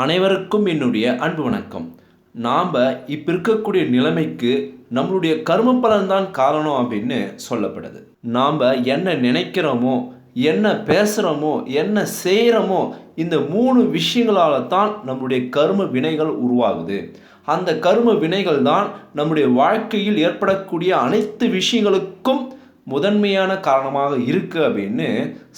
அனைவருக்கும் என்னுடைய அன்பு வணக்கம். நாம் இப்போ இருக்கக்கூடிய நிலைமைக்கு நம்மளுடைய கர்ம பலன்தான் காரணம் அப்படின்னு சொல்லப்படுது. நாம் என்ன நினைக்கிறோமோ என்ன பேசுகிறோமோ என்ன செய்கிறோமோ இந்த மூணு விஷயங்களால் தான் நம்மளுடைய கர்ம வினைகள் உருவாகுது. அந்த கர்ம வினைகள் தான் நம்முடைய வாழ்க்கையில் ஏற்படக்கூடிய அனைத்து விஷயங்களுக்கும் முதன்மையான காரணமாக இருக்கு அப்படின்னு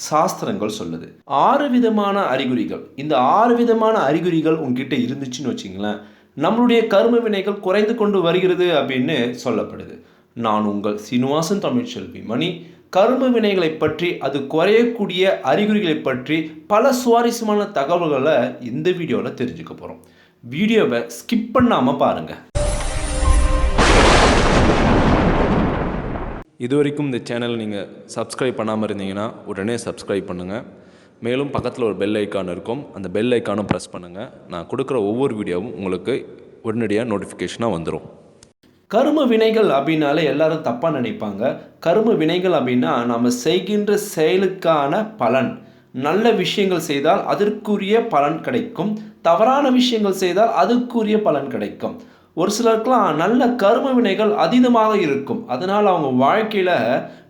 சாஸ்திரங்கள் சொல்லுது. ஆறு விதமான அறிகுறிகள். இந்த ஆறு விதமான அறிகுறிகள் உங்ககிட்ட இருந்துச்சுன்னு வச்சிங்களேன் நம்மளுடைய கர்ம வினைகள் குறைந்து கொண்டு வருகிறது அப்படின்னு சொல்லப்படுது. நான் உங்கள் சீனிவாசன் தமிழ்ச்செல்வி மணி. கரும வினைகளை பற்றி அது குறையக்கூடிய அறிகுறிகளை பற்றி பல சுவாரஸ்யமான தகவல்களை இந்த வீடியோவில் தெரிஞ்சுக்க போகிறோம் வீடியோவை ஸ்கிப் பண்ணாமல் பாருங்கள் இது வரைக்கும் இந்த சேனல் நீங்கள் சப்ஸ்கிரைப் பண்ணாமல் இருந்தீங்கன்னா உடனே சப்ஸ்கிரைப் பண்ணுங்கள் மேலும் பக்கத்தில் ஒரு பெல் ஐக்கான் இருக்கும். அந்த பெல் ஐக்கானும் ப்ரெஸ் பண்ணுங்கள் நான் கொடுக்குற ஒவ்வொரு வீடியோவும் உங்களுக்கு உடனடியாக நோட்டிஃபிகேஷனாக வந்துடும் கரும வினைகள் அப்படின்னாலே எல்லாரும் தப்பாக நினைப்பாங்க. கரும வினைகள் அப்படின்னா நம்ம செய்கின்ற செயலுக்கான பலன். நல்ல விஷயங்கள் செய்தால் அதற்குரிய பலன் கிடைக்கும். தவறான விஷயங்கள் செய்தால் அதுக்குரிய பலன் கிடைக்கும். ஒரு சிலருக்குலாம் நல்ல கரும வினைகள் அதீதமாக இருக்கும். அதனால் அவங்க வாழ்க்கையில்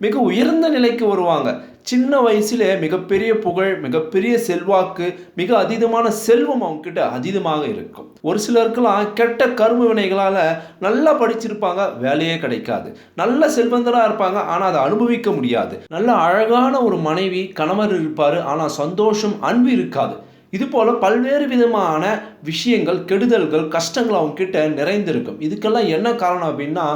மிக உயர்ந்த நிலைக்கு வருவாங்க. சின்ன வயசுல மிகப்பெரிய புகழ் மிகப்பெரிய செல்வாக்கு மிக அதீதமான செல்வம் அவங்கக்கிட்ட அதீதமாக இருக்கும். ஒரு சிலருக்கெல்லாம் கெட்ட கரும வினைகளால் நல்லா படிச்சிருப்பாங்க வேலையே கிடைக்காது. நல்ல செல்வந்தராக இருப்பாங்க ஆனால் அதை அனுபவிக்க முடியாது. நல்ல அழகான ஒரு மனைவி கணவர் இருப்பார் ஆனால் சந்தோஷம் அன்பு இருக்காது. இது போல் பல்வேறு விதமான விஷயங்கள் கெடுதல்கள் கஷ்டங்கள் அவங்க கிட்ட நிறைந்திருக்கும். இதுக்கெல்லாம் என்ன காரணம் அப்படின்னா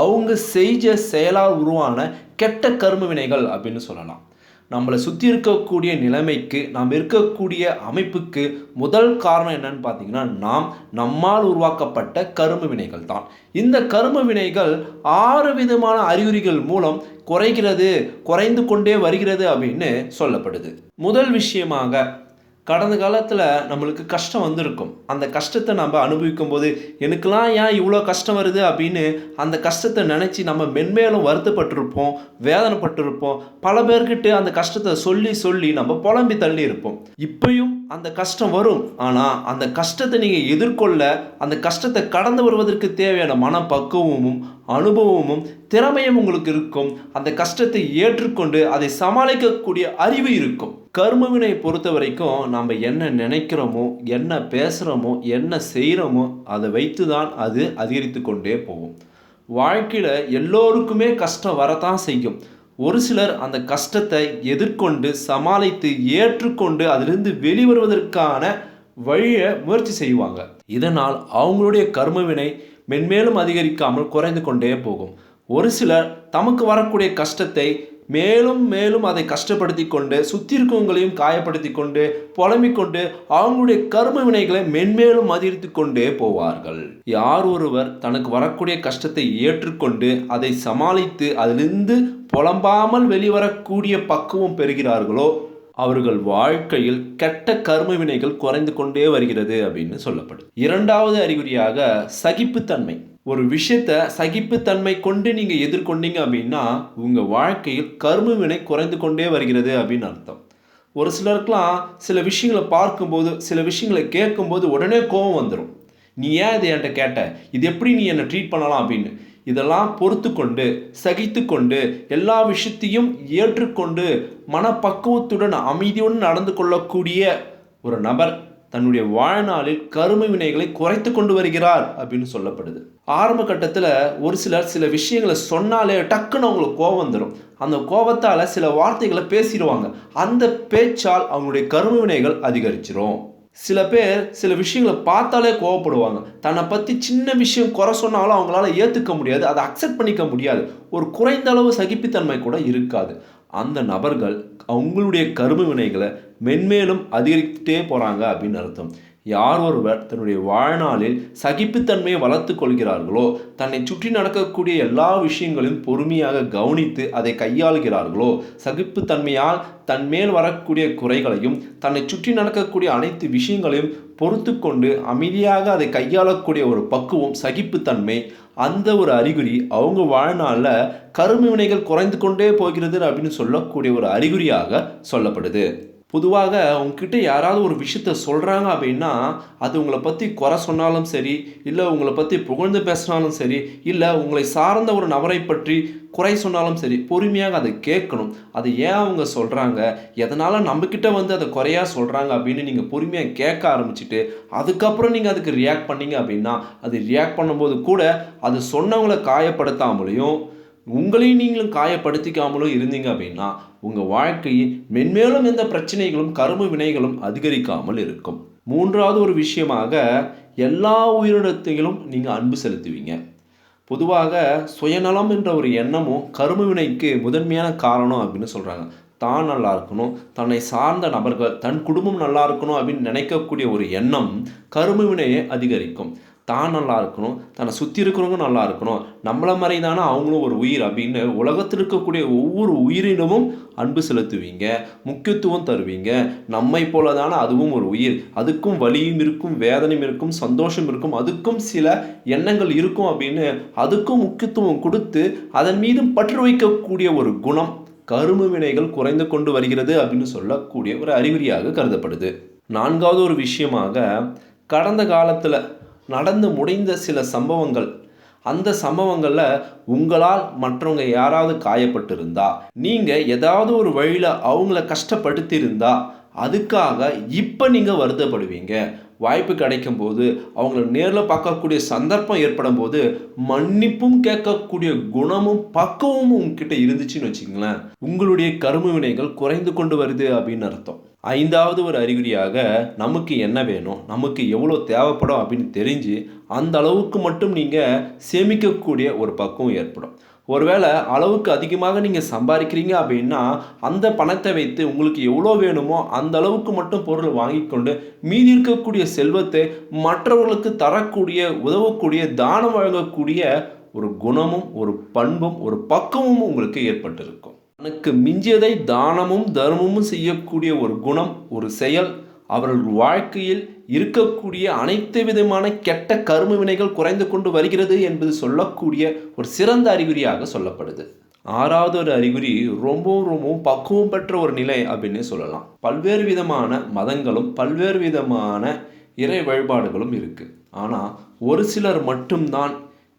அவங்க செஞ்ச செயலால் உருவான கெட்ட கரும வினைகள் அப்படின்னு சொல்லலாம். நம்மளை சுற்றி இருக்கக்கூடிய நிலைமைக்கு நாம் இருக்கக்கூடிய அமைப்புக்கு முதல் காரணம் என்னன்னு பார்த்தீங்கன்னா நாம் நம்மால் உருவாக்கப்பட்ட கரும வினைகள் தான். இந்த கரும வினைகள் ஆறு விதமான அறிகுறிகள் மூலம் குறைகிறது குறைந்து கொண்டே வருகிறது அப்படின்னு சொல்லப்படுது. முதல் விஷயமாக கடந்த காலத்தில் நம்மளுக்கு கஷ்டம் வந்திருக்கும். அந்த கஷ்டத்தை நம்ம அனுபவிக்கும் போது எனக்கெல்லாம் ஏன் இவ்வளோ கஷ்டம் வருது? அப்படின்னு அந்த கஷ்டத்தை நினச்சி நம்ம மென்மேலும் வருத்தப்பட்டிருப்போம் வேதனைப்பட்டிருப்போம். பல பேர்கிட்ட அந்த கஷ்டத்தை சொல்லி சொல்லி நம்ம புலம்பி தள்ளி இருப்போம். இப்பயும் அந்த கஷ்டம் வரும். ஆனால் அந்த கஷ்டத்தை நீங்கள் எதிர்கொள்ள அந்த கஷ்டத்தை கடந்து வருவதற்கு தேவையான மனப்பக்குவமும் அனுபவமும் திறமையும் உங்களுக்கு இருக்கும். அந்த கஷ்டத்தை ஏற்றுக்கொண்டு அதை சமாளிக்கக்கூடிய அறிவு இருக்கும். கர்மவினை பொறுத்த வரைக்கும் நம்ம என்ன நினைக்கிறோமோ என்ன பேசுகிறோமோ என்ன செய்கிறோமோ அதை வைத்து தான் அது அதிகரித்து கொண்டே போகும். வாழ்க்கையில் எல்லோருக்குமே கஷ்டம் வரத்தான் செய்யும். ஒரு சிலர் அந்த கஷ்டத்தை எதிர்கொண்டு சமாளித்து ஏற்றுக்கொண்டு அதிலிருந்து வெளிவருவதற்கான வழியை முயற்சி செய்வாங்க. இதனால் அவங்களுடைய கர்மவினை மென்மேலும் அதிகரிக்காமல் குறைந்து கொண்டே போகும். ஒரு சிலர் தமக்கு வரக்கூடிய கஷ்டத்தை மேலும் மேலும் அதை கஷ்டப்படுத்தி கொண்டு சுற்றி இருக்கவங்களையும் காயப்படுத்தி கொண்டு புலம்பிக்கொண்டு அவங்களுடைய கர்ம வினைகளை மென்மேலும் அதிகரித்து கொண்டே போவார்கள். யார் ஒருவர் தனக்கு வரக்கூடிய கஷ்டத்தை ஏற்றுக்கொண்டு அதை சமாளித்து அதிலிருந்து புலம்பாமல் வெளிவரக்கூடிய பக்குவம் பெறுகிறார்களோ அவர்கள் வாழ்க்கையில் கெட்ட கர்ம வினைகள் குறைந்து கொண்டே வருகிறது அப்படின்னு சொல்லப்படும் இரண்டாவது அறிகுறியாக சகிப்புத்தன்மை. ஒரு விஷயத்த சகிப்புத்தன்மை கொண்டு நீங்கள் எதிர்கொண்டீங்க அப்படின்னா உங்கள் வாழ்க்கையில் கர்ம வினை குறைந்து கொண்டே வருகிறது அப்படின்னு அர்த்தம். ஒரு சிலருக்கெலாம் சில விஷயங்களை பார்க்கும்போது சில விஷயங்களை கேட்கும்போது உடனே கோபம் வந்துடும் நீ ஏன் இதை என்கிட்ட கேட்ட? இது எப்படி நீ என்னை ட்ரீட் பண்ணலாம்? அப்படின்னு. இதெல்லாம் பொறுத்து கொண்டு சகித்து கொண்டு எல்லா விஷயத்தையும் ஏற்றுக்கொண்டு மனப்பக்குவத்துடன் அமைதியுடன் நடந்து கொள்ளக்கூடிய ஒரு நபர் தன்னுடைய வாழ்நாளில் கருமை வினைகளை குறைத்து கொண்டு வருகிறார் அப்படின்னு சொல்லப்படுது. ஆரம்ப கட்டத்தில் ஒரு சிலர் சில விஷயங்களை சொன்னாலே டக்குன்னு அவங்களுக்கு கோபம் வந்துடும் அந்த கோபத்தால் சில வார்த்தைகளை பேசிடுவாங்க. அந்த பேச்சால் அவங்களுடைய கருமை வினைகள் அதிகரிச்சிரும். சில பேர் சில விஷயங்களை பார்த்தாலே கோவப்படுவாங்க. தன்னை பற்றி சின்ன விஷயம் குறை சொன்னாலும் அவங்களால ஏற்றுக்க முடியாது. அதை அக்செப்ட் பண்ணிக்க முடியாது. ஒரு குறைந்த அளவு சகிப்புத்தன்மை கூட இருக்காது. அந்த நபர்கள் அவங்களுடைய கரும வினைகளை மென்மேலும் அதிகரித்துட்டே போகிறாங்க அப்படின்னு அர்த்தம். யார் ஒருவர் தன்னுடைய வாழ்நாளில் சகிப்புத்தன்மையை வளர்த்து கொள்கிறார்களோ தன்னை சுற்றி நடக்கக்கூடிய எல்லா விஷயங்களையும் பொறுமையாக கவனித்து அதை கையாளுகிறார்களோ சகிப்புத்தன்மையால் தன் மேல் வரக்கூடிய குறைகளையும் தன்னை சுற்றி நடக்கக்கூடிய அனைத்து விஷயங்களையும் பொறுத்து கொண்டு அமைதியாக அதை கையாளக்கூடிய ஒரு பக்குவம் சகிப்புத்தன்மை அந்த ஒரு அறிகுறி அவங்க வாழ்நாளில் கரும வினைகள் குறைந்து கொண்டே போகிறது அப்படின்னு சொல்லக்கூடிய ஒரு அறிகுறியாக சொல்லப்படுது. பொதுவாக உங்ககிட்ட யாராவது ஒரு விஷயத்த சொல்கிறாங்க அப்படின்னா அது உங்களை பற்றி குறை சொன்னாலும் சரி இல்லை உங்களை பற்றி புகழ்ந்து பேசினாலும் சரி இல்லை உங்களை சார்ந்த ஒரு நபரை பற்றி குறை சொன்னாலும் சரி பொறுமையாக அதை கேட்கணும். அது ஏன் அவங்க சொல்கிறாங்க எதனால் நம்மக்கிட்ட வந்து அதை குறையாக சொல்கிறாங்க அப்படின்னு நீங்கள் பொறுமையாக கேட்க ஆரம்பிச்சிட்டு அதுக்கப்புறம் நீங்கள் அதுக்கு ரியாக்ட் பண்ணீங்க அப்படின்னா அது ரியாக்ட் பண்ணும்போது கூட அது சொன்னவங்களை காயப்படுத்தாமலையும் உங்களையும் நீங்களும் காயப்படுத்திக்காமலும் இருந்தீங்க அப்படின்னா உங்கள் வாழ்க்கையில் மென்மேலும் எந்த பிரச்சனைகளும் கரும வினைகளும் அதிகரிக்காமல் இருக்கும். மூன்றாவது ஒரு விஷயமாக எல்லா உயிரினத்தையும் நீங்கள் அன்பு செலுத்துவீங்க. பொதுவாக சுயநலம் என்ற ஒரு எண்ணமும் கரும வினைக்கு முதன்மையான காரணம் அப்படின்னு சொல்கிறாங்க தான் நல்லா இருக்கணும் தன்னை சார்ந்த நபர்கள் தன் குடும்பம் நல்லா இருக்கணும் அப்படின்னு நினைக்கக்கூடிய ஒரு எண்ணம் கரும வினையை அதிகரிக்கும். தான் நல்லா இருக்கணும் தன்னை சுற்றி இருக்கிறவங்க நல்லா இருக்கணும். நம்மளை மாதிரி தானே அவங்களும் ஒரு உயிர் அப்படின்னு உலகத்தில் இருக்கக்கூடிய ஒவ்வொரு உயிரினமும் அன்பு செலுத்துவீங்க முக்கியத்துவம் தருவீங்க. நம்மை போல தானே அதுவும் ஒரு உயிர். அதுக்கும் வலியும் இருக்கும் வேதனையும் இருக்கும் சந்தோஷம் இருக்கும். அதுக்கும் சில எண்ணங்கள் இருக்கும் அப்படின்னு அதுக்கும் முக்கியத்துவம் கொடுத்து அதன் மீதும் பற்று வைக்கக்கூடிய ஒரு குணம் கரும வினைகள் குறைந்து கொண்டு வருகிறது அப்படின்னு சொல்லக்கூடிய ஒரு அறிகுறியாக கருதப்படுது. நான்காவது ஒரு விஷயமாக கடந்த காலத்தில் நடந்து முடிந்த சில சம்பவங்கள். அந்த சம்பவங்களில் உங்களால் மற்றவங்க யாராவது காயப்பட்டிருந்தா நீங்கள் ஏதாவது ஒரு வழியில் அவங்கள கஷ்டப்படுத்தியிருந்தா அதுக்காக இப்போ நீங்கள் வருத்தப்படுவீங்க. வாய்ப்பு கிடைக்கும் போது அவங்கள நேரில் பார்க்கக்கூடிய சந்தர்ப்பம் ஏற்படும் போது மன்னிப்பும் கேட்கக்கூடிய குணமும் பக்குவமும் உங்ககிட்ட இருந்துச்சுன்னு வச்சுங்களேன் உங்களுடைய கரும வினைகள் குறைந்து கொண்டு வருது அப்படின்னு அர்த்தம். ஐந்தாவது ஒரு அறிகுறியாக நமக்கு என்ன வேணும்? நமக்கு எவ்வளோ தேவைப்படும் அப்படின்னு தெரிஞ்சு அந்த அளவுக்கு மட்டும் நீங்கள் சேமிக்கக்கூடிய ஒரு பக்குவம் ஏற்படும். ஒருவேளை அளவுக்கு அதிகமாக நீங்கள் சம்பாதிக்கிறீங்க அப்படின்னா அந்த பணத்தை வைத்து உங்களுக்கு எவ்வளோ வேணுமோ அந்த அளவுக்கு மட்டும் பொருள் வாங்கிக்கொண்டு மீதி இருக்கக்கூடிய செல்வத்தை மற்றவர்களுக்கு தரக்கூடிய உதவக்கூடிய தானம் வழங்கக்கூடிய ஒரு குணமும் ஒரு பண்பும் ஒரு பக்குவமும் உங்களுக்கு ஏற்பட்டிருக்கும். தனக்கு மிஞ்சியதை தானமும் தர்மமும் செய்யக்கூடிய ஒரு குணம் ஒரு செயல் அவர்கள் வாழ்க்கையில் இருக்கக்கூடிய அனைத்து விதமான கெட்ட கரும வினைகள் குறைந்து கொண்டு வருகிறது என்பது சொல்லக்கூடிய ஒரு சிறந்த அறிகுறியாக சொல்லப்படுது. ஆறாவது ஒரு அறிகுறி ரொம்பவும் ரொம்பவும் பக்குவம் பெற்ற ஒரு நிலை அப்படின்னு சொல்லலாம். பல்வேறு விதமான மதங்களும் பல்வேறு விதமான இறை வழிபாடுகளும் இருக்குது ஆனால் ஒரு சிலர் மட்டும்தான்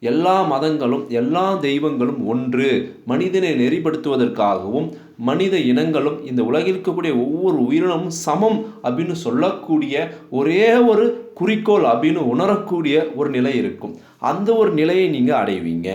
எல்லா மதங்களும் எல்லா தெய்வங்களும் ஒன்று. மனிதனை நெறிப்படுத்துவதற்காகவும் மனித இனங்களும் இந்த உலகில் இருக்கக்கூடிய ஒவ்வொரு உயிரினமும் சமம் அப்படின்னு சொல்லக்கூடிய ஒரே ஒரு குறிக்கோள் அப்படின்னு உணரக்கூடிய ஒரு நிலை இருக்கும். அந்த ஒரு நிலையை நீங்கள் அடைவீங்க.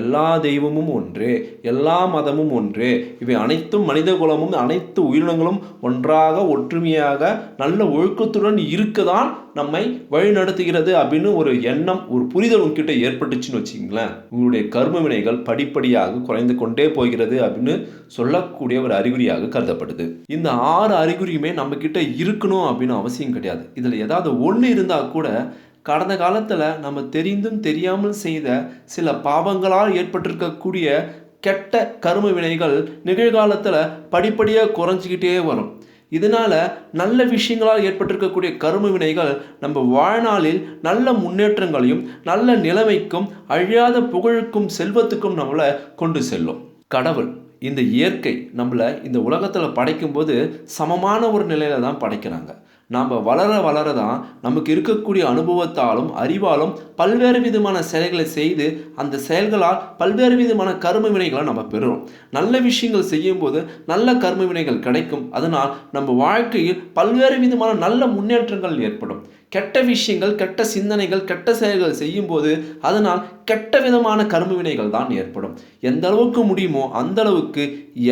எல்லா தெய்வமும் ஒன்று எல்லா மதமும் ஒன்று. இவை அனைத்தும் மனித குலமும் அனைத்து உயிரினங்களும் ஒன்றாக ஒற்றுமையாக நல்ல ஒழுக்கத்துடன் இருக்க தான் நம்மை வழிநடத்துகிறது அப்படின்னு ஒரு எண்ணம் ஒரு புரிதல் உங்ககிட்ட ஏற்பட்டுச்சுன்னு வச்சிங்களேன் உங்களுடைய கர்ம வினைகள் படிப்படியாக குறைந்து கொண்டே போகிறது அப்படின்னு சொல்லக்கூடிய ஒரு அறிகுறியாக கருதப்படுது. இந்த ஆறு அறிகுறியுமே நம்ம இருக்கணும் அப்படின்னு அவசியம் கிடையாது. இதில் ஏதாவது ஒன்று இருந்தால் கூட கடந்த காலத்தில் நம்ம தெரிந்தும் தெரியாமல் செய்த சில பாவங்களால் ஏற்பட்டிருக்கக்கூடிய கெட்ட கரும வினைகள் நிகழ்காலத்தில் படிப்படியாக குறைஞ்சிக்கிட்டே வரும். இதனால் நல்ல விஷயங்களால் ஏற்பட்டிருக்கக்கூடிய கரும வினைகள் நம்ம வாழ்நாளில் நல்ல முன்னேற்றங்களையும் நல்ல நிலைமைக்கும் அழியாத புகழுக்கும் செல்வத்துக்கும் நம்மளை கொண்டு செல்லும். கடவுள் இந்த இயற்கை நம்மளை இந்த உலகத்தில் படைக்கும்போது சமமான ஒரு நிலையில தான் படைக்கிறாங்க. நாம் வளர வளர தான் நமக்கு இருக்கக்கூடிய அனுபவத்தாலும் அறிவாலும் பல்வேறு விதமான செயல்களை செய்து அந்த செயல்களால் பல்வேறு விதமான கர்ம வினைகளை நம்ம பெறுறோம். நல்ல விஷயங்கள் செய்யும்போது நல்ல கர்ம வினைகள் கிடைக்கும். அதனால் நம்ம வாழ்க்கையில் பல்வேறு விதமான நல்ல முன்னேற்றங்கள் ஏற்படும். கெட்ட விஷயங்கள் கெட்ட சிந்தனைகள் கெட்ட செயல்கள் செய்யும்போது அதனால் கெட்ட விதமான கர்ம வினைகள் தான் ஏற்படும். எந்த அளவுக்கு முடியுமோ அந்த அளவுக்கு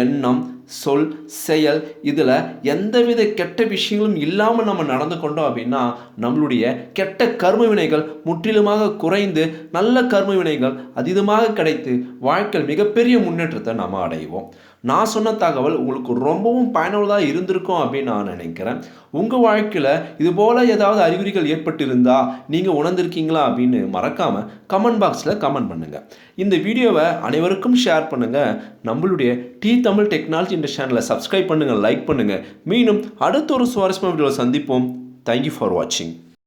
எண்ணம் சொல் செயல் இதில் எந்தவித கெட்ட விஷயங்களும் இல்லாமல் நம்ம நடந்து கொண்டோம் அப்படின்னா நம்மளுடைய கெட்ட கர்ம வினைகள் முற்றிலுமாக குறைந்து நல்ல கர்ம வினைகள் அதீதமாக கிடைத்து வாழ்க்கையில் மிகப்பெரிய முன்னேற்றத்தை நாம் அடைவோம். நான் சொன்ன தகவல் உங்களுக்கு ரொம்பவும் பயனுள்ளதாக இருந்திருக்கும் அப்படின்னு நான் நினைக்கிறேன். உங்கள் வாழ்க்கையில் இது போல் ஏதாவது அறிகுறிகள் ஏற்பட்டிருந்தா நீங்கள் உணர்ந்திருக்கீங்களா அப்படின்னு மறக்காமல் கமெண்ட் பாக்ஸில் கமெண்ட் பண்ணுங்கள் இந்த வீடியோவை அனைவருக்கும் ஷேர் பண்ணுங்கள் நம்மளுடைய டி தமிழ் டெக்னாலஜி இந்த சேனலை சப்ஸ்கிரைப் பண்ணுங்கள் லைக் பண்ணுங்கள் மீண்டும் அடுத்த ஒரு சுவாரஸ்யமான வீடியோவில் சந்திப்போம். தேங்க்யூ ஃபார் வாட்சிங்